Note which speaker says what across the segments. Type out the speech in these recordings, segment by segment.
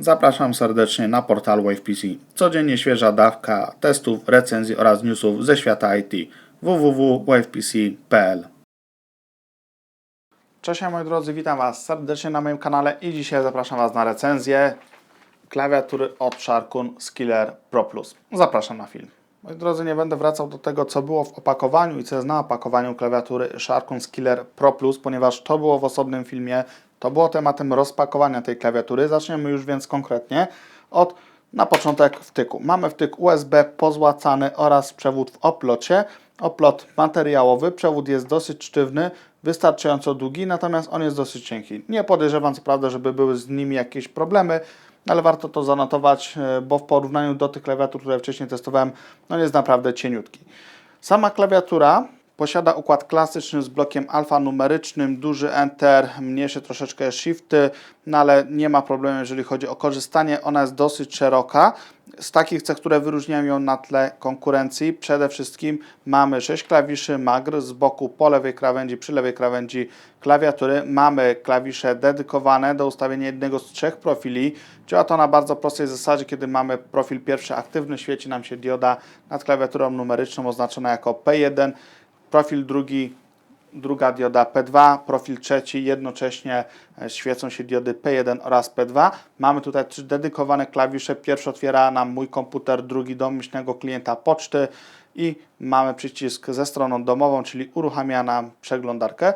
Speaker 1: Zapraszam serdecznie na portal WavePC. Codziennie świeża dawka testów, recenzji oraz newsów ze świata IT. www.wavepc.pl Cześć moi drodzy, witam Was serdecznie na moim kanale i dzisiaj zapraszam Was na recenzję klawiatury od Sharkun Skiller Pro Plus. Zapraszam na film. Moi drodzy, nie będę wracał do tego, co było w opakowaniu i co jest na opakowaniu klawiatury Sharkun Skiller Pro Plus, ponieważ to było w osobnym filmie, to było tematem rozpakowania tej klawiatury. Zaczniemy już więc konkretnie od na początek wtyku. Mamy wtyk USB pozłacany oraz przewód w oplocie. Oplot materiałowy, przewód jest dosyć sztywny, wystarczająco długi, natomiast on jest dosyć cienki. Nie podejrzewam co prawda, żeby były z nimi jakieś problemy, ale warto to zanotować, e, bo w porównaniu do tych klawiatur, które wcześniej testowałem, no jest naprawdę cieniutki. Sama klawiatura posiada układ klasyczny z blokiem alfanumerycznym, duży Enter, mniejsze troszeczkę Shifty, no ale nie ma problemu, jeżeli chodzi o korzystanie. Ona jest dosyć szeroka. Z takich cech, które wyróżniają ją na tle konkurencji, przede wszystkim mamy 6 klawiszy MAGR z boku po lewej krawędzi, przy lewej krawędzi klawiatury. Mamy klawisze dedykowane do ustawienia jednego z trzech profili. Działa to na bardzo prostej zasadzie, kiedy mamy profil pierwszy aktywny, świeci nam się dioda nad klawiaturą numeryczną oznaczona jako P1, profil drugi druga dioda P2, profil trzeci, jednocześnie e, świecą się diody P1 oraz P2. Mamy tutaj trzy dedykowane klawisze. Pierwszy otwiera nam mój komputer, drugi domyślnego klienta poczty i mamy przycisk ze stroną domową, czyli uruchamia nam przeglądarkę.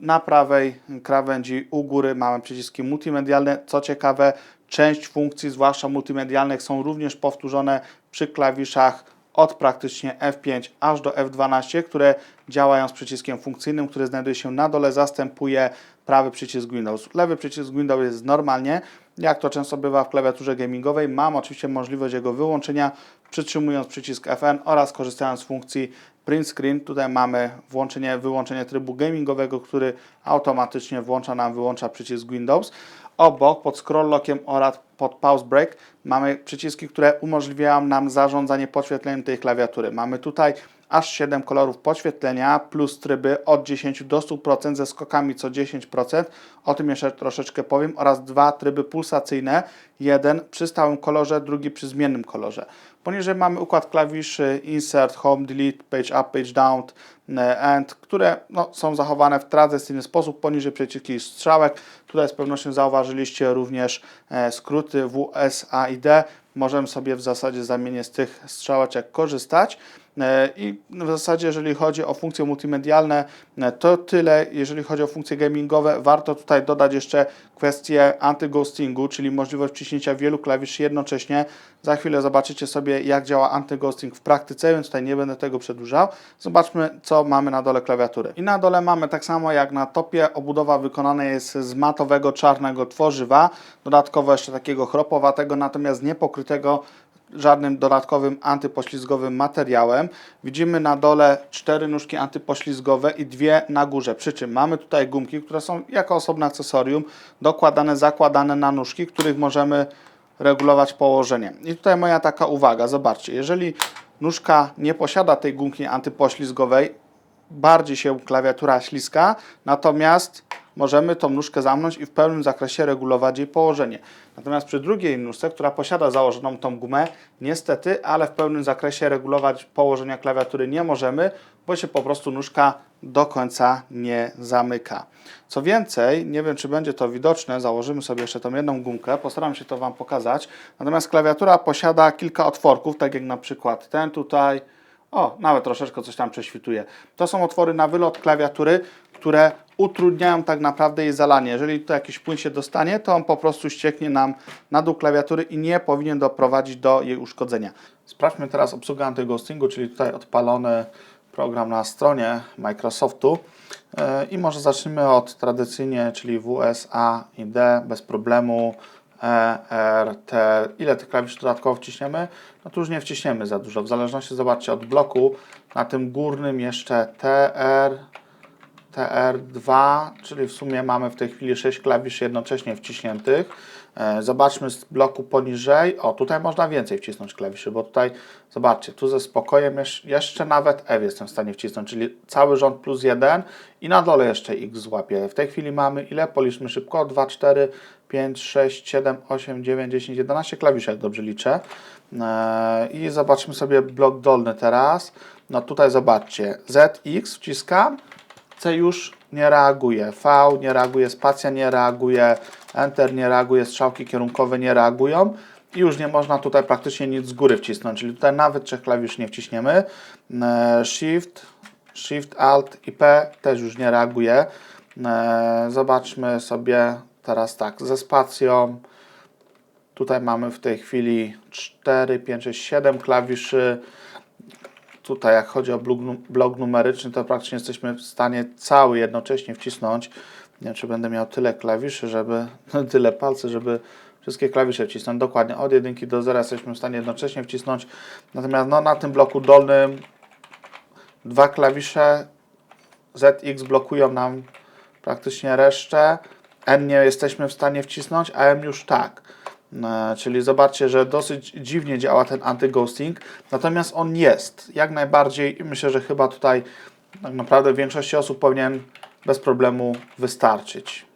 Speaker 1: Na prawej krawędzi u góry mamy przyciski multimedialne. Co ciekawe, część funkcji, zwłaszcza multimedialnych, są również powtórzone przy klawiszach od praktycznie F5 aż do F12, które działają z przyciskiem funkcyjnym, który znajduje się na dole, zastępuje prawy przycisk Windows. Lewy przycisk Windows jest normalnie, jak to często bywa w klawiaturze gamingowej. Mam oczywiście możliwość jego wyłączenia, przytrzymując przycisk FN oraz korzystając z funkcji print screen. Tutaj mamy włączenie, wyłączenie trybu gamingowego, który automatycznie włącza nam, wyłącza przycisk Windows. Obok pod scroll lockiem oraz pod pause break mamy przyciski, które umożliwiają nam zarządzanie podświetleniem tej klawiatury. Mamy tutaj aż 7 kolorów podświetlenia plus tryby od 10 do 100% ze skokami co 10%. O tym jeszcze troszeczkę powiem oraz dwa tryby pulsacyjne, jeden przy stałym kolorze, drugi przy zmiennym kolorze. Poniżej mamy układ klawiszy Insert, Home, Delete, Page Up, Page Down, End, które no, są zachowane w tradycyjny sposób. Poniżej przyciski strzałek. Tutaj z pewnością zauważyliście również e, skróty W, S, A i D. Możemy sobie w zasadzie zamienić z tych strzałeczek korzystać. E, I w zasadzie, jeżeli chodzi o funkcje multimedialne, e, to tyle. Jeżeli chodzi o funkcje gamingowe, warto tutaj dodać jeszcze kwestię antyghostingu, czyli możliwość wciśnięcia wielu klawiszy jednocześnie. Za chwilę zobaczycie sobie, jak działa antyghosting w praktyce, więc tutaj nie będę tego przedłużał. Zobaczmy, co mamy na dole klawiatury. I na dole mamy tak samo jak na topie, obudowa wykonana jest z matowego czarnego tworzywa, dodatkowo jeszcze takiego chropowatego, natomiast nie pokrytego żadnym dodatkowym antypoślizgowym materiałem. Widzimy na dole cztery nóżki antypoślizgowe i dwie na górze. Przy czym mamy tutaj gumki, które są jako osobne akcesorium dokładane, zakładane na nóżki, których możemy regulować położenie. I tutaj moja taka uwaga, zobaczcie, jeżeli nóżka nie posiada tej gumki antypoślizgowej, bardziej się klawiatura śliska, natomiast możemy tą nóżkę zamknąć i w pełnym zakresie regulować jej położenie. Natomiast przy drugiej nóżce, która posiada założoną tą gumę, niestety, ale w pełnym zakresie regulować położenia klawiatury nie możemy, bo się po prostu nóżka do końca nie zamyka. Co więcej, nie wiem czy będzie to widoczne, założymy sobie jeszcze tą jedną gumkę, postaram się to Wam pokazać. Natomiast klawiatura posiada kilka otworków, tak jak na przykład ten tutaj, o, nawet troszeczkę coś tam prześwituje. To są otwory na wylot klawiatury, które utrudniają tak naprawdę jej zalanie. Jeżeli tu jakiś płyn się dostanie, to on po prostu ścieknie nam na dół klawiatury i nie powinien doprowadzić do jej uszkodzenia. Sprawdźmy teraz obsługę antyghostingu, czyli tutaj odpalony program na stronie Microsoftu. E, I może zacznijmy od tradycyjnie, czyli WS, A i D bez problemu. E, T. Ile tych klawiszy dodatkowo wciśniemy? No tu już nie wciśniemy za dużo. W zależności, zobaczcie, od bloku na tym górnym jeszcze T, R, TR2, czyli w sumie mamy w tej chwili 6 klawiszy jednocześnie wciśniętych. E, zobaczmy z bloku poniżej. O, tutaj można więcej wcisnąć klawiszy, bo tutaj, zobaczcie, tu ze spokojem jeszcze nawet F jestem w stanie wcisnąć, czyli cały rząd plus 1 i na dole jeszcze X złapię. W tej chwili mamy ile? Policzmy szybko. 2, 4, 5, 6, 7, 8, 9, 10, 11 klawiszy, jak dobrze liczę. E, I zobaczmy sobie blok dolny teraz. No tutaj zobaczcie, ZX wciskam, C już nie reaguje, V nie reaguje, spacja nie reaguje, Enter nie reaguje, strzałki kierunkowe nie reagują i już nie można tutaj praktycznie nic z góry wcisnąć, czyli tutaj nawet trzech klawisz nie wciśniemy. E, Shift, Shift, Alt i P też już nie reaguje. E, Zobaczmy sobie teraz tak, ze spacją. Tutaj mamy w tej chwili 4, 5, 6, 7 klawiszy. Tutaj jak chodzi o blok, blok numeryczny, to praktycznie jesteśmy w stanie cały jednocześnie wcisnąć. Nie wiem, czy będę miał tyle klawiszy, żeby, tyle palcy, żeby wszystkie klawisze wcisnąć. Dokładnie od jedynki do zera jesteśmy w stanie jednocześnie wcisnąć. Natomiast no, na tym bloku dolnym dwa klawisze ZX blokują nam praktycznie resztę. N nie jesteśmy w stanie wcisnąć, a M już tak. E, Czyli zobaczcie, że dosyć dziwnie działa ten anty-ghosting, natomiast on jest jak najbardziej myślę, że chyba tutaj tak naprawdę większości osób powinien bez problemu wystarczyć.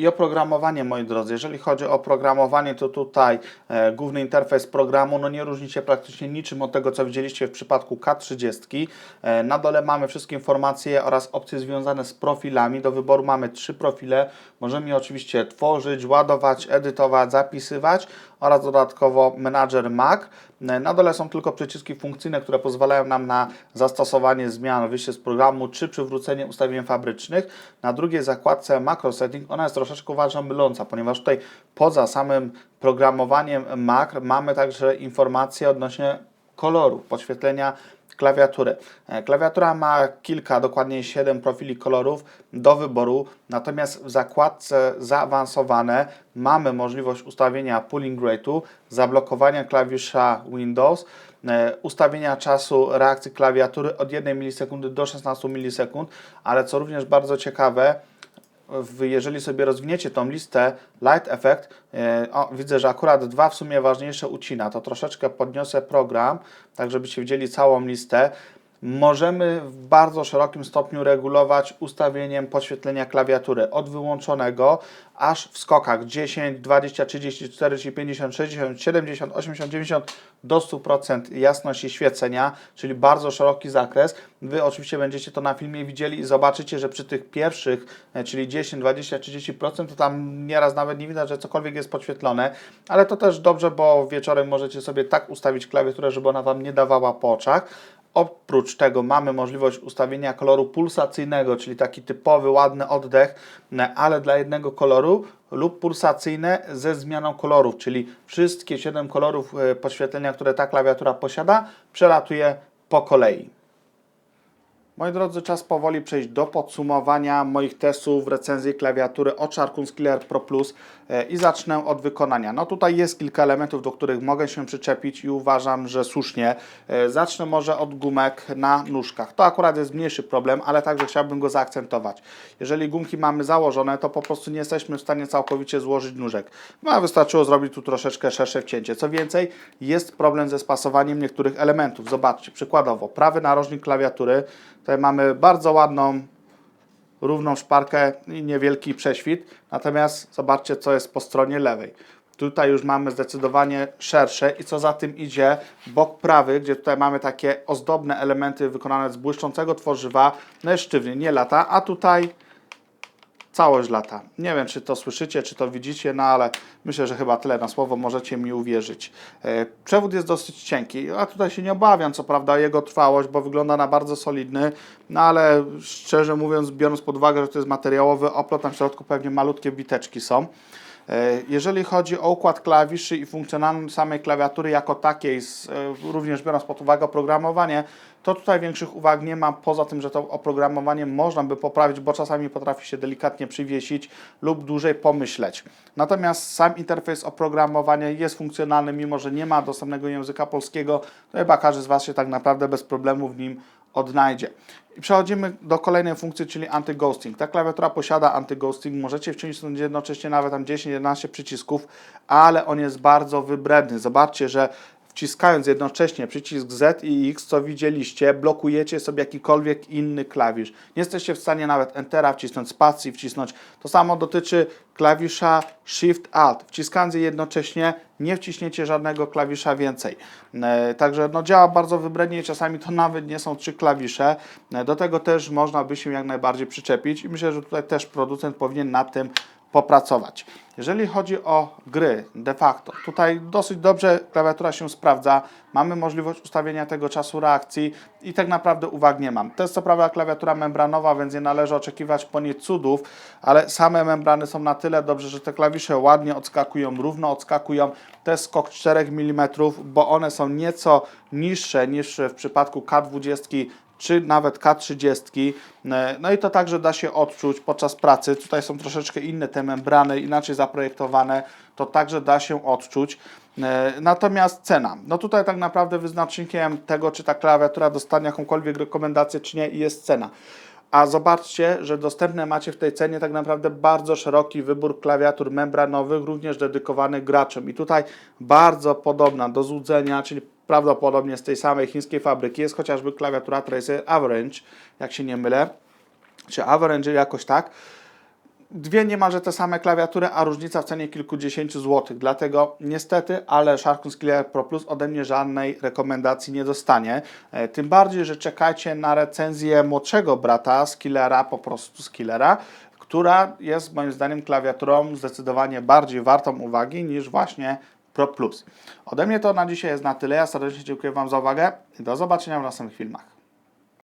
Speaker 1: I oprogramowanie, moi drodzy. Jeżeli chodzi o oprogramowanie, to tutaj e, główny interfejs programu no nie różni się praktycznie niczym od tego, co widzieliście w przypadku K30. E, na dole mamy wszystkie informacje oraz opcje związane z profilami. Do wyboru mamy trzy profile. Możemy je oczywiście tworzyć, ładować, edytować, zapisywać oraz dodatkowo menadżer Mac. E, Na dole są tylko przyciski funkcyjne, które pozwalają nam na zastosowanie zmian, wyjście z programu czy przywrócenie ustawień fabrycznych. Na drugiej zakładce Macro Setting ona jest troszeczkę uważam myląca, ponieważ tutaj poza samym programowaniem Mac mamy także informacje odnośnie koloru, podświetlenia klawiatury. E, Klawiatura ma kilka, dokładnie 7 profili kolorów do wyboru, natomiast w zakładce zaawansowane mamy możliwość ustawienia pooling rate'u, zablokowania klawisza Windows, e, ustawienia czasu reakcji klawiatury od 1 milisekundy do 16 milisekund, ale co również bardzo ciekawe, jeżeli sobie rozwiniecie tą listę Light Effect, e, o, widzę, że akurat dwa w sumie ważniejsze ucina, to troszeczkę podniosę program, tak żebyście widzieli całą listę. Możemy w bardzo szerokim stopniu regulować ustawieniem podświetlenia klawiatury od wyłączonego aż w skokach 10, 20, 30, 40, 50, 60, 70, 80, 90 do 100% jasności świecenia, czyli bardzo szeroki zakres. Wy oczywiście będziecie to na filmie widzieli i zobaczycie, że przy tych pierwszych, e, czyli 10, 20, 30%, to tam nieraz nawet nie widać, że cokolwiek jest podświetlone, ale to też dobrze, bo wieczorem możecie sobie tak ustawić klawiaturę, żeby ona Wam nie dawała po oczach. Oprócz tego mamy możliwość ustawienia koloru pulsacyjnego, czyli taki typowy, ładny oddech, ne, ale dla jednego koloru lub pulsacyjne ze zmianą kolorów, czyli wszystkie 7 kolorów e, podświetlenia, które ta klawiatura posiada, przelatuje po kolei. Moi drodzy, czas powoli przejść do podsumowania moich testów recenzji klawiatury od Sharkun Skiller Pro Plus e, i zacznę od wykonania. No tutaj jest kilka elementów, do których mogę się przyczepić i uważam, że słusznie. E, Zacznę może od gumek na nóżkach. To akurat jest mniejszy problem, ale także chciałbym go zaakcentować. Jeżeli gumki mamy założone, to po prostu nie jesteśmy w stanie całkowicie złożyć nóżek. No, wystarczyło zrobić tu troszeczkę szersze wcięcie. Co więcej, jest problem ze spasowaniem niektórych elementów. Zobaczcie, przykładowo, prawy narożnik klawiatury. Tutaj mamy bardzo ładną, równą szparkę i niewielki prześwit. Natomiast zobaczcie, co jest po stronie lewej. Tutaj już mamy zdecydowanie szersze i co za tym idzie, bok prawy, gdzie tutaj mamy takie ozdobne elementy wykonane z błyszczącego tworzywa, no jest sztywny, nie lata, a tutaj całość lata. Nie wiem, czy to słyszycie, czy to widzicie, no ale myślę, że chyba tyle na słowo możecie mi uwierzyć. E, Przewód jest dosyć cienki, a tutaj się nie obawiam, co prawda, jego trwałość, bo wygląda na bardzo solidny, no ale szczerze mówiąc, biorąc pod uwagę, że to jest materiałowy oplot, na środku pewnie malutkie biteczki są. E, Jeżeli chodzi o układ klawiszy i funkcjonalność samej klawiatury jako takiej, e, również biorąc pod uwagę oprogramowanie, to tutaj większych uwag nie ma, poza tym, że to oprogramowanie można by poprawić, bo czasami potrafi się delikatnie przywiesić lub dłużej pomyśleć. Natomiast sam interfejs oprogramowania jest funkcjonalny, mimo że nie ma dostępnego języka polskiego, to chyba każdy z Was się tak naprawdę bez problemu w nim odnajdzie. Przechodzimy do kolejnej funkcji, czyli anti-ghosting. Ta klawiatura posiada anti-ghosting, możecie wciągnąć jednocześnie nawet tam 10-11 przycisków, ale on jest bardzo wybredny. Zobaczcie, że wciskając jednocześnie przycisk Z i X, co widzieliście, blokujecie sobie jakikolwiek inny klawisz. Nie jesteście w stanie nawet Entera wcisnąć, spacji wcisnąć. To samo dotyczy klawisza Shift Alt. Wciskając je jednocześnie nie wciśniecie żadnego klawisza więcej. E, Także no, działa bardzo wybrednie czasami to nawet nie są trzy klawisze. E, Do tego też można by się jak najbardziej przyczepić i myślę, że tutaj też producent powinien nad tym popracować. Jeżeli chodzi o gry, de facto, tutaj dosyć dobrze klawiatura się sprawdza. Mamy możliwość ustawienia tego czasu reakcji i tak naprawdę uwag nie mam. To jest co prawda klawiatura membranowa, więc nie należy oczekiwać po niej cudów, ale same membrany są na tyle dobrze, że te klawisze ładnie odskakują, równo odskakują. To jest skok 4 mm, bo one są nieco niższe niż w przypadku K20 czy nawet K30. E, No i to także da się odczuć podczas pracy. Tutaj są troszeczkę inne te membrany, inaczej zaprojektowane. To także da się odczuć. E, Natomiast cena. No tutaj tak naprawdę wyznacznikiem tego, czy ta klawiatura dostanie jakąkolwiek rekomendację, czy nie, jest cena. A zobaczcie, że dostępne macie w tej cenie tak naprawdę bardzo szeroki wybór klawiatur membranowych, również dedykowanych graczom. I tutaj bardzo podobna do złudzenia, czyli prawdopodobnie z tej samej chińskiej fabryki, jest chociażby klawiatura Tracer Avalanche, jak się nie mylę, czy Avalanche jakoś tak. Dwie niemalże te same klawiatury, a różnica w cenie kilkudziesięciu złotych. Dlatego niestety, ale Sharkun Skiller Pro Plus ode mnie żadnej rekomendacji nie dostanie. E, Tym bardziej, że czekajcie na recenzję młodszego brata Skillera, po prostu Skillera, która jest moim zdaniem klawiaturą zdecydowanie bardziej wartą uwagi niż właśnie Pro Plus. Ode mnie to na dzisiaj jest na tyle. Ja serdecznie dziękuję Wam za uwagę i do zobaczenia w następnych filmach.